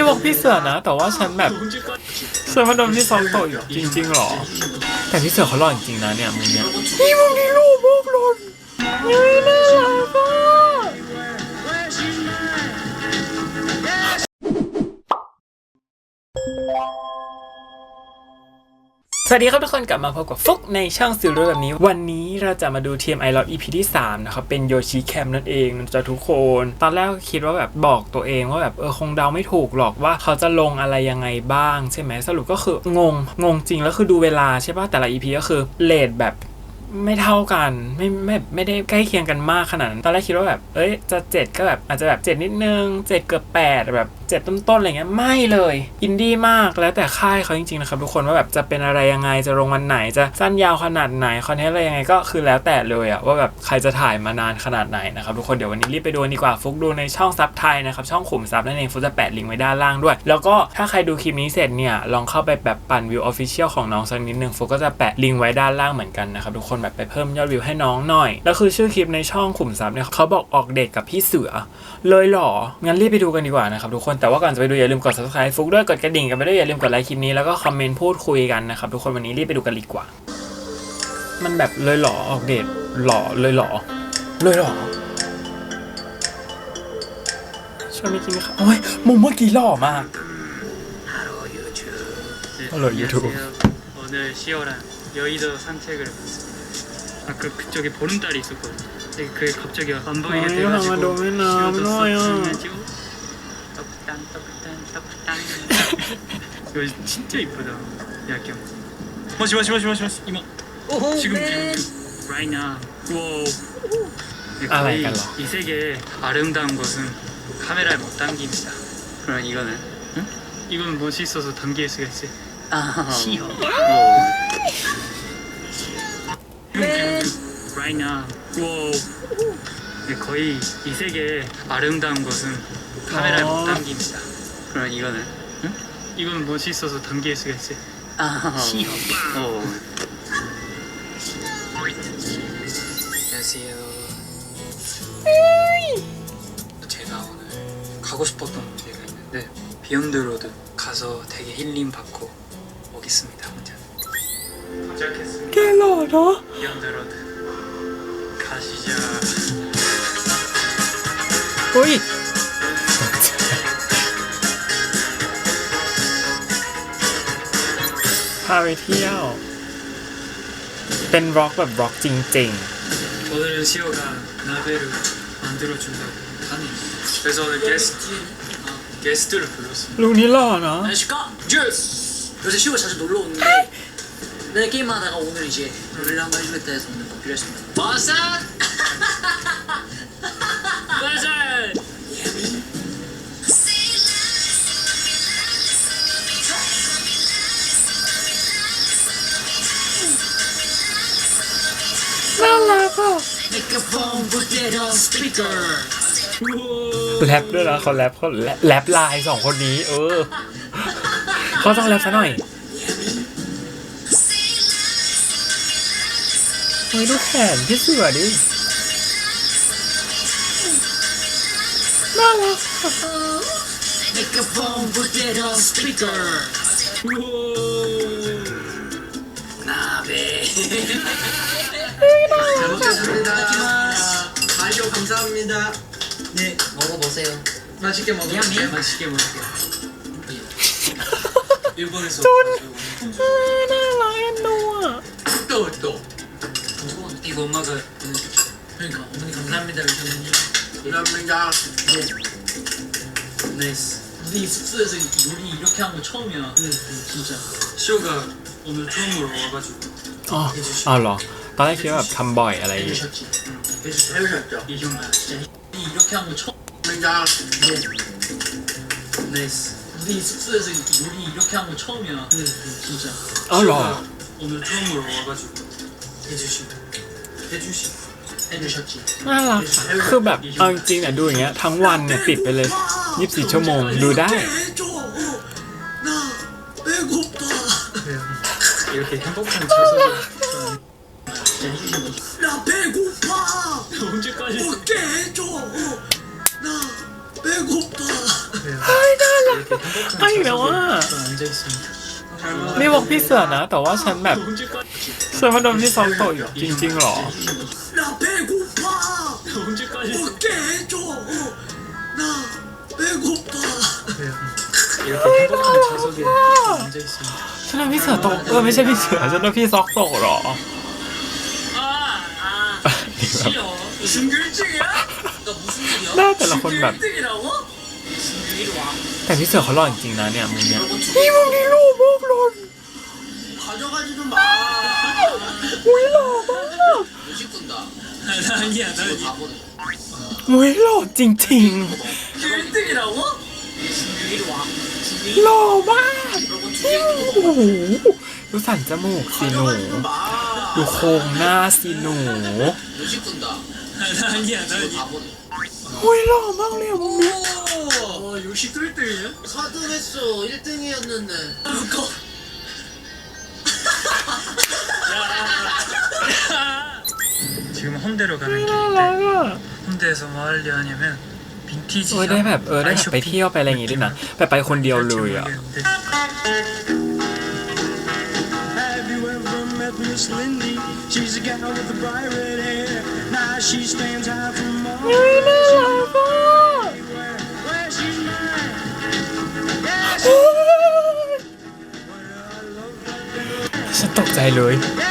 ได้บอกพี่เสือนะ แต่ว่าฉันแบบเสือมาดมที่ซองโตอยู่จริงๆหรอ แต่พี่เสือเขาหล่อจริงๆนะเนี่ยมึงเนี่ยนี่มึงนี่รูปพวกหล่นเฮ้ยน่ารัก สวัสดีครับทุกคนกลับมาพบกับฟุกในช่องซิลเวอร์แบบนี้ วันนี้เราจะมาดู TMI Love EP ที่ 3 นะครับ เป็นโยชิแคมนั่นเองนะจ๊ะทุกคน ตอนแรกคิดว่าแบบบอกตัวเองว่าแบบเออคงเดาไม่ถูกหรอกว่าเขาจะลงอะไรยังไงบ้าง ใช่ไหมสรุปก็คืองง งงจริงแล้วคือดูเวลาใช่ป่ะแต่ละ EP ก็คือเลทแบบ ไม่เท่ากันไม่ไม่ไม่ได้ใกล้เคียงกันมากขนาดนั้นตอนแรกคิดว่าแบบเอ้ยจะเจ็ดก็แบบอาจจะแบบเจ็ดนิดนึงเจ็ดเกือบแปดแบบเจ็ดต้นๆอะไรเงี้ยไม่เลยอินดี้มากแล้วแต่ค่ายเขาจริงๆนะครับทุกคนว่าแบบจะเป็นอะไรยังไงจะลงวันไหนจะสั้นยาวขนาดไหนคอนเทนต์อะไรยังไงก็คือแล้วแต่เลยอะว่าแบบใครจะถ่ายมานานขนาดไหนนะครับทุกคนเดี๋ยววันนี้รีบไปดูดีกว่าฟุกดูในช่องซับไทยนะครับช่องขุมซับนั่นเองฟุกจะแปะลิงก์ไว้ด้านล่างด้วย แล้วก็ถ้าใครดูคลิปนี้เสร็จเนี่ยลองเข้าไปแบบปั่นวิวออฟฟิเชียลของน้องสักนิดนึงฟุกก็จะแปะลิงก์ไว้ด้านล่างเหมือนกันนะครับทุกคนแบบไปเพิ่มยอดวิวให้น้องหน่อย แล้วคือชื่อคลิปในช่องขุมทรัพย์เนี่ยเขาบอกออกเดทกับพี่เสือ เลยเหรอ งั้นรีบไปดูกันดีกว่านะครับทุกคน แต่ว่าก่อนจะไปดูอย่าลืมกด subscribe ฟุกด้วย กดกระดิ่งกันไปด้วย อย่าลืมกดไลค์คลิปนี้แล้วก็คอมเมนต์พูดคุยกันนะครับทุกคนวันนี้รีบไปดูกันดีกว่า มันแบบเลยเหรอออกเดทหรอเลยเหรอ เลยเหรอช่วยไม่กินค่ะโอ้ยมุมเมื่อกี้หล่อมาก 할로 유튜브. 할로 유튜브. 안녕하세요. 오늘 시오랑 여의도 산책을 갔어요. 아까 그쪽에 보름달이 있었거든요. 근데 그게 갑자기 안 보이게 아유, 돼가지고 한번 너무나 지워졌어. 너무나요. 그래가지고 떡당 떡당 떡당. 여기 진짜 이쁘다. 야경. 마시 마시 마시 마시 마시 이모. 지금 지금 지금. right now. wow. 네, 아, 거의 깔라. 이 세계의 아름다운 것은 카메라에 못 담깁니다. 그럼 이거는? 응? 이건 멋있어서 담길 수가 있지. 시어. Right now. wow. 네, 거의 이 세계의 아름다운 것은 카메라에 어. 못 담깁니다. 그럼 이거는? 응? 이건 멋있어서 담길 수가 있지. 시어. 안녕하세요. 제가 오늘 가고 싶었던 데가 있는데 비욘드 로드 가서 되게 힐링 받고 오겠습니다 혼자. 도착했습니다. แกหล่อเนาะ 비욘드 로드 가시죠. เฮ้ยพาไปเที่ยว เป็นร็อกแบบร็อกจริง 오늘은 시오가 라벨을 만들어 준다고 하니 그래서 오늘 게스트 어, 게스트를 불렀습니다. ๆ ลุงนี้หล่อเนาะ 안녕하십니까? 예스! 요새 쉬고 자주 놀러 오는데 내 게임하다가 오늘 이제 노래를 한번 해주겠다 해서 오늘 받기로 했습니다 마산! 마산! Microphone put it on speaker แรปด้วยนะเขาแรปเขาแรปแรปไลน์สองคนนี้ เออ เขาต้องแรปซะหน่อย Wait, look at this is what it is. Mama. Microphone, put it on speaker. Whoa. 나베. 잘 먹겠습니다. 마시오 감사합니다. 네, 먹어보세요. 맛있게 먹을게요. 맛있게 먹을게요. 일본에서. 돈. 아, 나 라이언 노아. 이거 엄마가 그러니까 어머니 감사합니다 이러셨는데 감사합니다. 나이스 우리 숙소에서 요리 이렇게 한 거 처음이야 진짜 시오가 오늘 처음으로 와가지고 อ๋ออ๋อเหรอ ตอนแรกคิดว่าแบบทำบ่อยอะไรอย่างเงี้ย 해주셨지 해주셨죠. 이 형아 진짜 요리 이렇게 한 거 처음 감사합니다. 나이스 우리 숙소에서 요리 이렇게 한 거 처음이야 진짜 อ๋อเหรอ 오늘 처음으로 와가지고 해주시고 해주시 해주셨지 น่ารักอะคือแบบเอาจริงๆเนี่ยดูอย่างเงี้ยทั้งวันเนี่ยติดไปเลย 24 ชั่วโมงดูได้ 해줘. 나 배고파. 이렇게 행복한 저녁을 진짜 해주신 거지 나 배고파. 언제까지 먹게 해줘. 나 배고파. 이렇게 행복한 아니, 좌석에 나와. 저 앉아 있습니다. นี่บอกพี่เสือนะ แต่ว่าฉันแบบ 언제까지 ฉันมาโดนพี่ซอกโตอยู่จริงๆหรอ 나 배고파. 언제까지 먹게 해줘. 나 배고파. 이렇게 행복한 좌석에 앉아 있습니다. ฉันว่าพี่เสือตกเออไม่ใช่พี่เสือฉันว่าพี่ซอกตกหรอ 아, 아, 싫어. 무슨 결정이야? 너 무슨 일이야? หน้าแต่ละคนแบบ 1등이라고? 무슨 일 이리 와. แต่พี่เสือเขาหล่อจริงๆนะเนี่ยมึงเนี่ย 여러분 두 นี่มึ 가져가지도 마. อุ้ยหล่อมาก 요식 군다. 아니야 나 저 바보네. อุ้ยหล่อจริง 1등이라고? 무슨 일 이리 와. ๆหล่อมาก 여러분 두 โอ้โหดูสันจมูกสิหนู 가져가지도 마. ดูโครงหน้าสิหนู 요식 군다. 아니야 나 저 바보네. อุ้ยหล่อมากเลยอะมึงเนี่ย 오, 요식도 1등이야? 4등했어. 1등이었는데. 그거 지금 홍대로 가는 น่ารัก 길인데 อ่ะ 홍대에서 뭐 하려 하냐면 빈티지 โอ้ยได้แบบเออได้แบบไปเที่ยวไปอะไรอย่างงี้ด้วยนะไปไปคนเดียวเลยอ่ะ Have you ever met Miss Lindy? She's a gal with the bright red hair. Now she stands out from all อุ้ยน่ารักอ่ะ everywhere. Where she's mine. Yeah, โอ้ยฉันตกใจเลย yeah,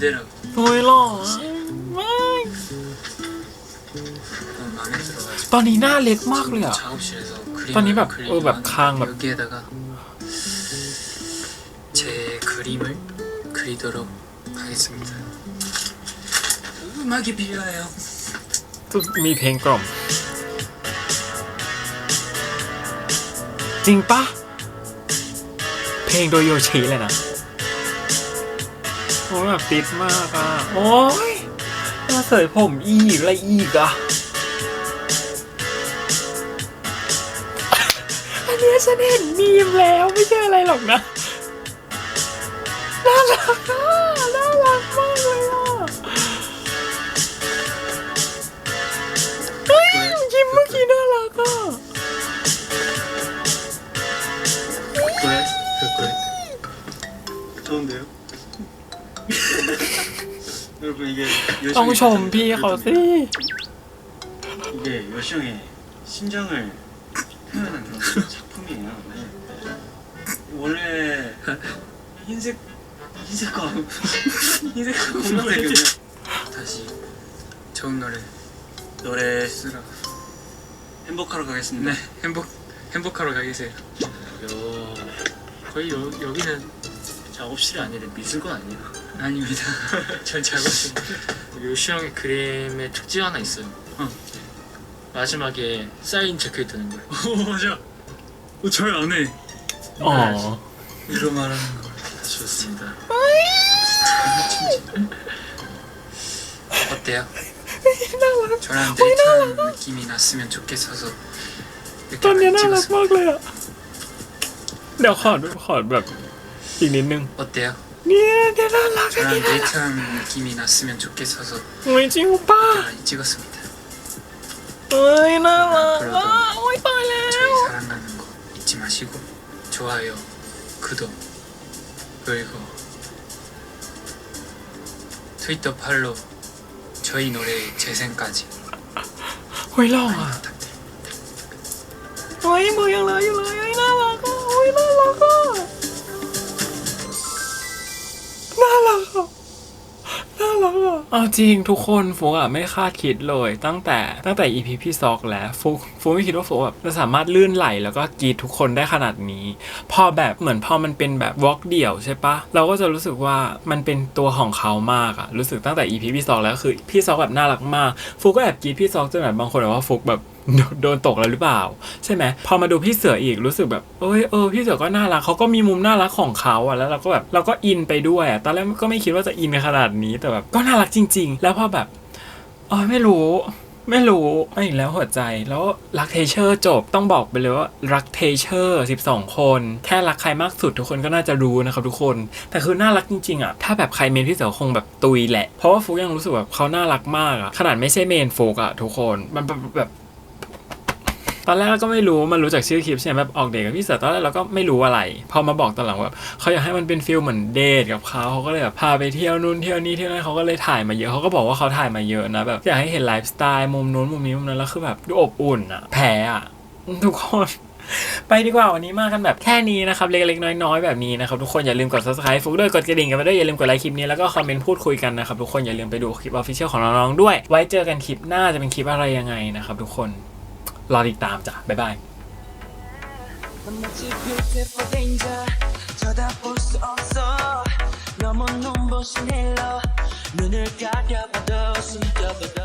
hair. 그대로 โอ้ยหล่อมาก 너무 마음에 들어가지고 ตอนนี้หน้าเล็กมากเลยอ่ะ 작업실에서 아니, 그림을 막, 어, 막 그리기만 강, 막. 여기에다가 제 그림을 그리도록 하겠습니다. 음악이 필요해요. มีเพลงกล่อม จริงปะเพลงโดยโยชิเลยนะ โอ้ยแบบติดมากอะ โอ้ยมาเสยผมอีกอะไรอีกอะ อันนี้ฉันเห็นมีมแล้วไม่ใช่อะไรหรอกนะ น่ารักอะ 여러분 이게 ต้อง 요시형의 ชมพี่เขาสิ 이게 요시형의 심정을 표현한 그런 작품이에요. 네. 원래 흰색 흰색과 흰색과 검정색은 다시 좋은 노래 노래 쓰라. 행복하러 가겠습니다. 네, 행복 행복하러 가 계세요. 요 거의 여, 여기는 작업실이 아니라 미술관 아니에요? 아닙니다. 전 작업실. 요시 형의 그림의 특징 하나 있어요. 어. 마지막에 사인 적혀 있다는 거예요. 오 맞아. 어, 잘안 해. อ๋อ 이로 말하는 거 좋습니다. 어때요? 저랑 데이트하는 느낌이 났으면 좋겠어서 ตอน 이렇게 นี้น่ารัก 찍었습니다. มากเลยอ่ะ เดี๋ยวขอดูขอแบบอีกนิดนึง 어때요? 니네 데이트한 느낌이 났으면 좋겠어서 오이지 오빠! 아, 찍었습니다. 오이 나와. 아, 아, 오이 빨래 저희 사랑하는 거 잊지 마시고 좋아요 구독 그리고 트위터 팔로 저희 노래 재생까지. 오이 나와. เอาจริงทุกคนฟุกอะไม่คาดคิดเลย ตั้งแต่ตั้งแต่ EP พี่ซอกแล้วฟุกฟุกไม่คิดว่าฟุกแบบจะสามารถลื่นไหลแล้วก็กรีดทุกคนได้ขนาดนี้ พอแบบเหมือนพอมันเป็นแบบวอล์กเดี่ยวใช่ปะเราก็จะรู้สึกว่ามันเป็นตัวของเขามากอะรู้สึกตั้งแต่ EP พี่ซอกแล้วคือพี่ซอกแบบน่ารักมากฟุกก็แอบกรีดพี่ซอกจนแบบบางคนแบบว่าฟุกแบบ โดนตกแล้วหรือเปล่า ใช่ไหมพอมาดูพี่เสืออีกรู้สึกแบบเอ้ยเออพี่เสือก็น่ารักเขาก็มีมุมน่ารักของเขาอะแล้วเราก็แบบเราก็อินไปด้วยตอนแรกก็ไม่คิดว่าจะอินขนาดนี้แต่แบบก็น่ารักจริง ๆ แล้วพอแบบเออไม่รู้ไม่รู้ไม่แล้วหัวใจแล้วรักเทเชอร์จบต้องบอกไปเลยว่ารักเทเชอร์ 12 คน แค่รักใครมากสุดทุกคนก็น่าจะรู้นะครับทุกคน แต่คือน่ารักจริงๆอะถ้าแบบใครเมนพี่เสือคงแบบตุยแหละ เพราะว่าฟุกยังรู้สึกแบบเขาน่ารักมากอะขนาดไม่ใช่เมนฟุกอะทุกคนมันแบบ ตอนแรกเราก็ไม่รู้มันรู้จากชื่อคลิปใช่ไหมแบบออกเดทกับพี่เสือตอนแรกเราก็ไม่รู้อะไร พอมาบอกตอนหลังว่าเขาอยากให้มันเป็นฟิลเหมือนเดทกับเขาเขาก็เลยแบบพาไปเที่ยวนู่นเที่ยวนี่เที่ยวนั่นเขาก็เลยถ่ายมาเยอะเขาก็บอกว่าเขาถ่ายมาเยอะนะแบบอยากให้เห็นไลฟ์สไตล์มุมนู้นมุมนี้มุมนั้นแล้วคือแบบดูอบอุ่นอะแพ้อะทุกคนไปดีกว่าวันนี้มากันแบบแค่นี้นะครับ เล็กๆ น้อยๆ แบบนี้นะครับ ทุกคนอย่าลืมกด subscribe ฟุกด้วยกดกระดิ่งกันไปด้วยอย่าลืมกดไลค์คลิปนี้แล้วก็คอมเมนต์พูดคุยกันนะครับ ทุกคนอย่าลืมไปดูคลิป official ของน้องๆด้วย ไว้เจอกันคลิปหน้าจะเป็นคลิปอะไรยังไงนะครับทุกคน รอติดตามจ้ะบ๊ายบาย 마치 beautiful danger 쳐다볼 수 없어 너무 눈부신 헬로 눈을 가려봐도 숨겨봐도